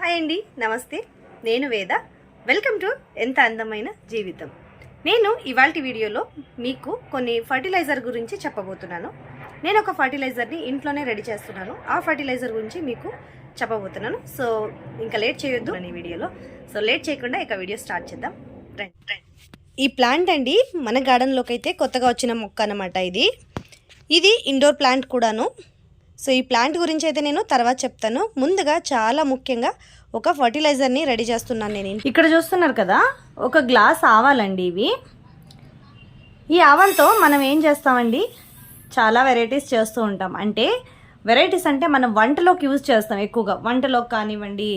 Hi అండి నమస్తే. నేను వేద. వెల్కమ్ టు ఎంత అందమైన జీవితం. నేను ఇవాళ వీడియోలో మీకు కొన్ని ఫర్టిలైజర్ గురించి చెప్పబోతున్నాను. నేను ఒక ఫర్టిలైజర్ని ఇంట్లోనే రెడీ చేస్తున్నాను. ఆ ఫర్టిలైజర్ గురించి మీకు చెప్పబోతున్నాను. సో ఇంకా లేట్ చేయొద్దు ఈ వీడియోలో. సో లేట్ చేయకుండా ఇక వీడియో స్టార్ట్ చేద్దాం. రండి, రండి. ఈ ప్లాంట్ అండి మన గార్డెన్లోకి అయితే కొత్తగా వచ్చిన మొక్క అన్నమాట ఇది. ఇది ఇండోర్ ప్లాంట్ కూడాను. సో ఈ ప్లాంట్ గురించి అయితే నేను తర్వాత చెప్తాను. ముందుగా చాలా ముఖ్యంగా ఒక ఫర్టిలైజర్ని రెడీ చేస్తున్నాను నేను. ఇక్కడ చూస్తున్నారు కదా ఒక గ్లాస్ ఆవాలండి ఇవి. ఈ ఆవాలతో మనం ఏం చేస్తామండి? చాలా వెరైటీస్ చేస్తూ ఉంటాం. అంటే వెరైటీస్ అంటే మనం వంటలోకి యూజ్ చేస్తాం ఎక్కువగా. వంటలోకి కానివ్వండి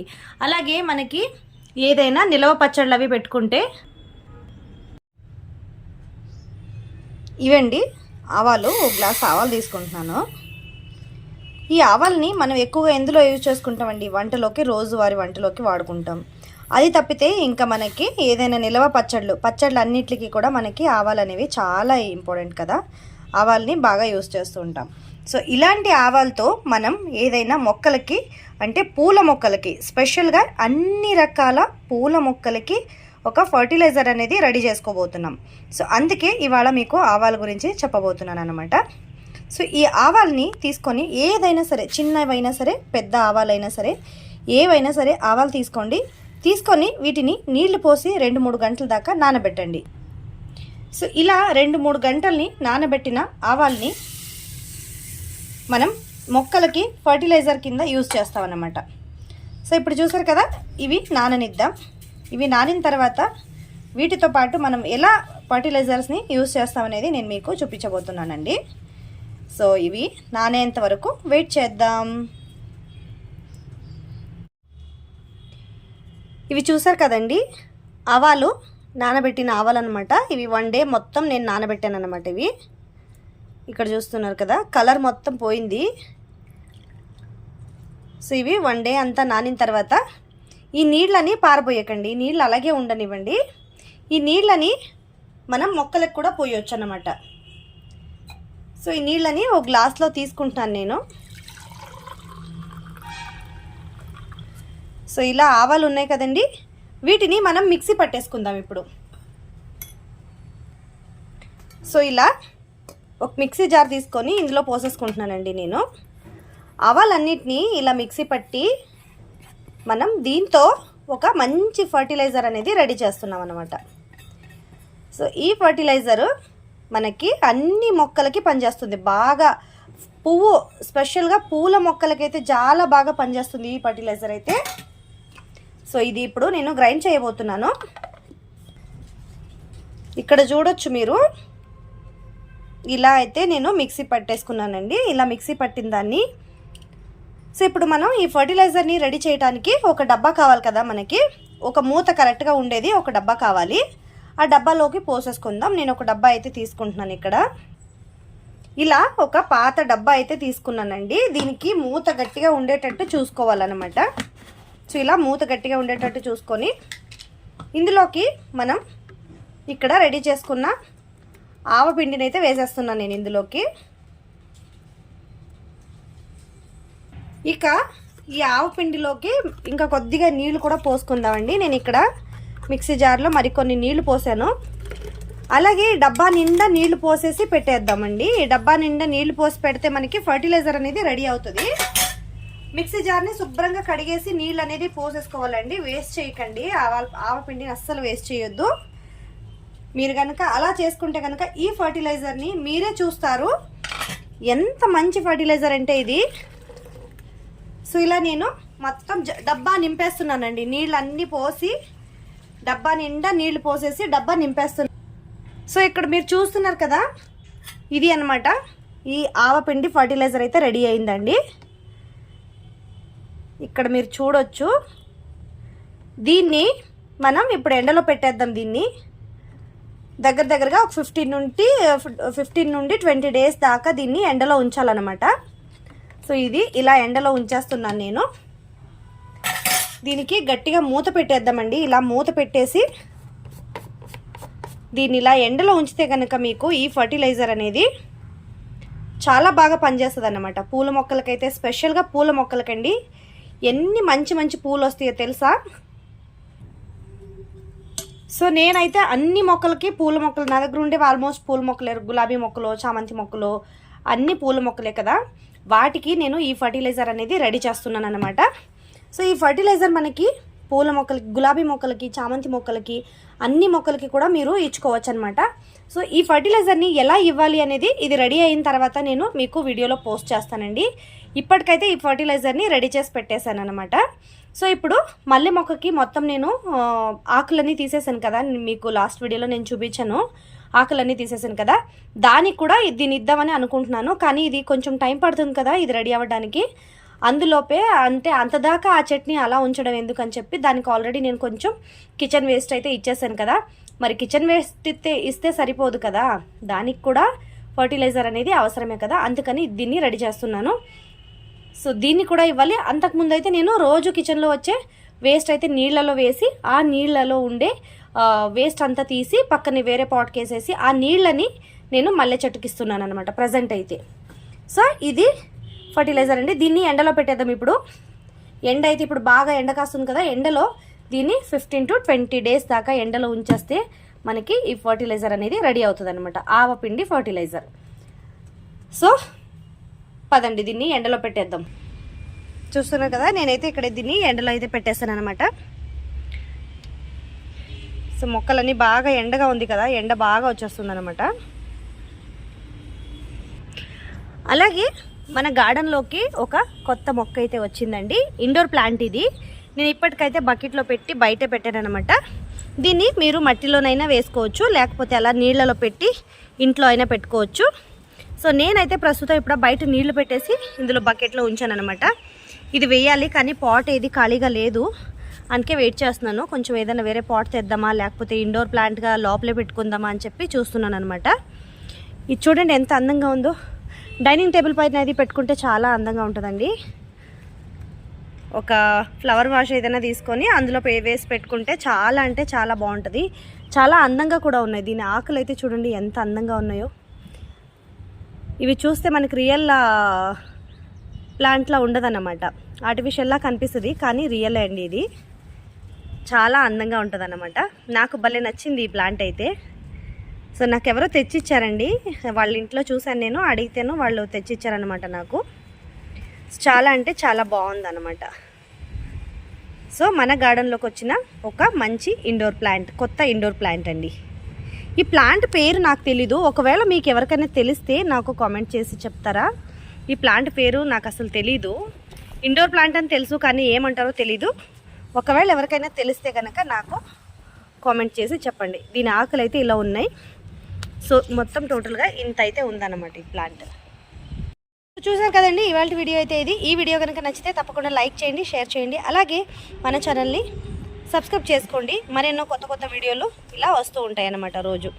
అలాగే మనకి ఏదైనా నిలవ పచ్చళ్ళు అవి పెట్టుకుంటే ఇవండి ఆవాలు. ఒక గ్లాస్ ఆవాలు తీసుకుంటున్నాను. ఈ ఆవాల్ని మనం ఎక్కువగా ఎందులో యూజ్ చేసుకుంటామండి? వంటలోకి రోజువారి వంటలోకి వాడుకుంటాం. అది తప్పితే ఇంకా మనకి ఏదైనా నిలవ పచ్చళ్ళు పచ్చళ్ళు అన్నిటికీ కూడా మనకి ఆవాలు అనేవి చాలా ఇంపార్టెంట్ కదా. ఆవాల్ని బాగా యూజ్ చేస్తూ ఉంటాం. సో ఇలాంటి ఆవాలతో మనం ఏదైనా మొక్కలకి అంటే పూల మొక్కలకి స్పెషల్గా అన్ని రకాల పూల మొక్కలకి ఒక ఫర్టిలైజర్ అనేది రెడీ చేసుకోబోతున్నాం. సో అందుకే ఇవాళ మీకు ఆవాల గురించి చెప్పబోతున్నాను అనమాట సో ఈ ఆవాల్ని తీసుకొని ఏదైనా సరే చిన్నవైనా సరే పెద్ద ఆవాలైనా సరే ఏవైనా సరే ఆవాలు తీసుకోండి. తీసుకొని వీటిని నీళ్ళు పోసి రెండు మూడు గంటల దాకా నానబెట్టండి. సో ఇలా రెండు మూడు గంటల్ని నానబెట్టిన ఆవాల్ని మనం మొక్కలకి ఫర్టిలైజర్ కింద యూజ్ చేస్తామన్నమాట. సో ఇప్పుడు చూసారు కదా ఇవి నాననిద్దాం. ఇవి నానిన తర్వాత వీటితో పాటు మనం ఎలా ఫర్టిలైజర్స్ని యూజ్ చేస్తామనేది నేను మీకు చూపించబోతున్నానండి. సో ఇవి నానేంత వరకు వెయిట్ చేద్దాం. ఇవి చూసారు కదండి? ఆవాలు నానబెట్టిన ఆవాలు అనమాట ఇవి వన్ డే మొత్తం నేను నానబెట్టాను అనమాట ఇవి. ఇక్కడ చూస్తున్నారు కదా కలర్ మొత్తం పోయింది. సో ఇవి వన్ డే అంతా నానిన తర్వాత ఈ నీళ్ళని పారబోయకండి. ఈ నీళ్ళు అలాగే ఉండనివ్వండి. ఈ నీళ్ళని మనం మొక్కలకు కూడా పోయొచ్చు అన్నమాట సో ఈ నీళ్ళని ఒక గ్లాస్లో తీసుకుంటున్నాను నేను. సో ఇలా ఆవాలు ఉన్నాయి కదండి వీటిని మనం మిక్సీ పట్టేసుకుందాం ఇప్పుడు. సో ఇలా ఒక మిక్సీ జార్ తీసుకొని ఇందులో పోసేసుకుంటున్నానండి నేను. ఆవాలన్నిటినీ ఇలా మిక్సీ పట్టి మనం దీంతో ఒక మంచి ఫర్టిలైజర్ అనేది రెడీ చేస్తున్నాం అనమాట సో ఈ ఫర్టిలైజరు మనకి అన్ని మొక్కలకి పనిచేస్తుంది. బాగా పువ్వు స్పెషల్గా పూల మొక్కలకైతే చాలా బాగా పనిచేస్తుంది ఈ ఫర్టిలైజర్ అయితే. సో ఇది ఇప్పుడు నేను గ్రైండ్ చేయబోతున్నాను. ఇక్కడ చూడొచ్చు మీరు. ఇలా అయితే నేను మిక్సీ పట్టేసుకున్నానండి. ఇలా మిక్సీ పట్టిన దాన్ని. సో ఇప్పుడు మనం ఈ ఫర్టిలైజర్ని రెడీ చేయడానికి ఒక డబ్బా కావాలి కదా మనకి. ఒక మూత కరెక్ట్గా ఉండేది ఒక డబ్బా కావాలి. ఆ డబ్బాలోకి పోసేసుకుందాం. నేను ఒక డబ్బా అయితే తీసుకుంటున్నాను ఇక్కడ. ఇలా ఒక పాత డబ్బా అయితే తీసుకున్నానండి. దీనికి మూత గట్టిగా ఉండేటట్టు చూసుకోవాలన్నమాట. సో ఇలా మూత గట్టిగా ఉండేటట్టు చూసుకొని ఇందులోకి మనం ఇక్కడ రెడీ చేసుకున్న ఆవపిండిని అయితే వేసేస్తున్నాను నేను ఇందులోకి. ఇక ఈ ఆవపిండిలోకి ఇంకా కొద్దిగా నీళ్ళు కూడా పోసుకుందామండి. నేను ఇక్కడ మిక్సీ జార్లో మరికొన్ని నీళ్ళు పోసాను. అలాగే డబ్బా నిండా నీళ్ళు పోసేసి పెట్టేద్దామండి. ఈ డబ్బా నిండా నీళ్ళు పోసి పెడితే మనకి ఫర్టిలైజర్ అనేది రెడీ అవుతుంది. మిక్సీ జార్ని శుభ్రంగా కడిగేసి నీళ్ళు అనేది పోసేసుకోవాలండి. వేస్ట్ చేయకండి. ఆవ ఆవపిండిని అస్సలు వేస్ట్ చేయొద్దు. మీరు కనుక అలా చేసుకుంటే కనుక ఈ ఫర్టిలైజర్ని మీరే చూస్తారు. ఎంత మంచి ఫర్టిలైజర్ అంటే ఇది. సో ఇలా నేను మొత్తం డబ్బా నింపేస్తున్నానండి. నీళ్ళు అన్నీ పోసి డబ్బా నిండా నీళ్ళు పోసేసి డబ్బా నింపేస్తున్నాను సో ఇక్కడ మీరు చూస్తున్నారు కదా ఇది అన్నమాట. ఈ ఆవపిండి ఫర్టిలైజర్ అయితే రెడీ అయిందండి. ఇక్కడ మీరు చూడొచ్చు. దీన్ని మనం ఇప్పుడు ఎండలో పెట్టేద్దాం దీన్ని. దగ్గర దగ్గరగా ఒక ఫిఫ్టీన్ నుండి ఫిఫ్టీన్ నుండి ట్వంటీ డేస్ దాకా దీన్ని ఎండలో ఉంచాలన్నమాట. సో ఇది ఇలా ఎండలో ఉంచేస్తున్నాను నేను. దీనికి గట్టిగా మూత పెట్టేద్దామండి. ఇలా మూత పెట్టేసి దీన్ని ఇలా ఎండలో ఉంచితే కనుక మీకు ఈ ఫర్టిలైజర్ అనేది చాలా బాగా పనిచేస్తుంది అన్నమాట పూల మొక్కలకైతే స్పెషల్గా పూల మొక్కలకండి. ఎన్ని మంచి మంచి పూలు వస్తాయో తెలుసా? సో నేనైతే అన్ని మొక్కలకి పూల మొక్కలు నా దగ్గర ఉండేవి ఆల్మోస్ట్ పూల మొక్కలు గులాబీ మొక్కలు చామంతి మొక్కలు అన్ని పూల మొక్కలే కదా. వాటికి నేను ఈ ఫర్టిలైజర్ అనేది రెడీ చేస్తున్నాను అనమాట సో ఈ ఫర్టిలైజర్ మనకి పూల మొక్కలకి గులాబీ మొక్కలకి చామంతి మొక్కలకి అన్ని మొక్కలకి కూడా మీరు ఇచ్చుకోవచ్చు అనమాట సో ఈ ఫర్టిలైజర్ని ఎలా ఇవ్వాలి అనేది ఇది రెడీ అయిన తర్వాత నేను మీకు వీడియోలో పోస్ట్ చేస్తానండి. ఇప్పటికైతే ఈ ఫర్టిలైజర్ని రెడీ చేసి పెట్టేశాను అనమాట సో ఇప్పుడు మల్లె మొక్కకి మొత్తం నేను ఆకులన్నీ తీసేసాను కదా మీకు లాస్ట్ వీడియోలో నేను చూపించాను. ఆకులన్నీ తీసేసాను కదా. దానికి కూడా దీన్ని ఇద్దామని అనుకుంటున్నాను కానీ ఇది కొంచెం టైం పడుతుంది కదా ఇది రెడీ అవ్వడానికి. అందులోపే అంటే అంతదాకా ఆ చట్నీ అలా ఉంచడం ఎందుకని చెప్పి దానికి ఆల్రెడీ నేను కొంచెం కిచెన్ వేస్ట్ అయితే ఇచ్చేసాను కదా. మరి కిచెన్ వేస్ట్ ఇస్తే ఇస్తే సరిపోదు కదా. దానికి కూడా ఫర్టిలైజర్ అనేది అవసరమే కదా. అందుకని దీన్ని రెడీ చేస్తున్నాను. సో దీన్ని కూడా ఇవ్వాలి. అంతకుముందు అయితే నేను రోజు కిచెన్లో వచ్చే వేస్ట్ అయితే నీళ్ళలో వేసి ఆ నీళ్ళలో ఉండే వేస్ట్ అంతా తీసి పక్కన వేరే పాట్కి వేసేసి ఆ నీళ్ళని నేను మల్లె చెట్టుకి ఇస్తున్నాను అనమాట ప్రజెంట్ అయితే. సో ఇది ఫర్టిలైజర్ అండి. దీన్ని ఎండలో పెట్టేద్దాం ఇప్పుడు. ఎండ అయితే ఇప్పుడు బాగా ఎండ కాస్తుంది కదా ఎండలో దీన్ని ఫిఫ్టీన్ టు ట్వంటీ డేస్ దాకా ఎండలో ఉంచేస్తే మనకి ఈ ఫర్టిలైజర్ అనేది రెడీ అవుతుంది అనమాట ఆవపిండి ఫర్టిలైజర్. సో పదండి దీన్ని ఎండలో పెట్టేద్దాం. చూస్తున్నారు కదా నేనైతే ఇక్కడ దీన్ని ఎండలో అయితే పెట్టేస్తాను అనమాట సో మొక్కలన్నీ బాగా ఎండగా ఉంది కదా ఎండ బాగా వచ్చేస్తుంది అనమాట అలాగే మన గార్డెన్లోకి ఒక కొత్త మొక్క అయితే వచ్చిందండి. ఇండోర్ ప్లాంట్ ఇది. నేను ఇప్పటికైతే బకెట్లో పెట్టి బయట పెట్టాను అనమాట దీన్ని మీరు మట్టిలోనైనా వేసుకోవచ్చు లేకపోతే అలా నీళ్ళలో పెట్టి ఇంట్లో అయినా పెట్టుకోవచ్చు. సో నేనైతే ప్రస్తుతం ఇప్పుడు బయట నీళ్ళు పెట్టేసి ఇందులో బకెట్లో ఉంచాను అనమాట ఇది వేయాలి కానీ పాట్ ఏది ఖాళీగా లేదు. అందుకే వెయిట్ చేస్తున్నాను. కొంచెం ఏదైనా వేరే పాట్ తెద్దామా లేకపోతే ఇండోర్ ప్లాంట్గా లోపలే పెట్టుకుందామా అని చెప్పి చూస్తున్నాను అనమాట ఇది చూడండి ఎంత అందంగా ఉందో. డైనింగ్ టేబుల్ పైన అది పెట్టుకుంటే చాలా అందంగా ఉంటుందండి. ఒక ఫ్లవర్ వాష్ ఏదైనా తీసుకొని అందులో పే- వేసి పెట్టుకుంటే చాలా అంటే చాలా బాగుంటుంది. చాలా అందంగా కూడా ఉన్నాయి. దీని ఆకులు అయితే చూడండి ఎంత అందంగా ఉన్నాయో. ఇవి చూస్తే మనకి రియల్ ప్లాంట్లా ఉండదన్నమాట. ఆర్టిఫిషియల్లా కనిపిస్తుంది కానీ రియల్ అండి ఇది. చాలా అందంగా ఉంటుంది నాకు భలే నచ్చింది ఈ ప్లాంట్ అయితే. సో నాకు ఎవరో తెచ్చిచ్చారండి. వాళ్ళ ఇంట్లో చూశాను నేను అడిగితేను వాళ్ళు తెచ్చిచ్చారనమాట నాకు. చాలా అంటే చాలా బాగుందన్నమాట. సో మన గార్డెన్లోకి వచ్చిన ఒక మంచి ఇండోర్ ప్లాంట్ కొత్త ఇండోర్ ప్లాంట్ అండి. ఈ ప్లాంట్ పేరు నాకు తెలీదు. ఒకవేళ మీకు ఎవరికైనా తెలిస్తే నాకు కామెంట్ చేసి చెప్తారా? ఈ ప్లాంట్ పేరు నాకు అసలు తెలీదు. ఇండోర్ ప్లాంట్ అని తెలుసు కానీ ఏమంటారో తెలీదు. ఒకవేళ ఎవరికైనా తెలిస్తే కనుక నాకు కామెంట్ చేసి చెప్పండి. దీని ఆకులు అయితే ఇలా ఉన్నాయి. సో మొత్తం టోటల్గా ఇంత అయితే ఉందన్నమాట ఈ ప్లాంట్. చూసారు కదండి ఇవాళ వీడియో అయితే ఇది. ఈ వీడియో కనుక నచ్చితే తప్పకుండా లైక్ చేయండి షేర్ చేయండి. అలాగే మన ఛానల్ని సబ్స్క్రైబ్ చేసుకోండి. మరెన్నో కొత్త కొత్త వీడియోలు ఇలా వస్తూ ఉంటాయి అన్నమాట రోజు.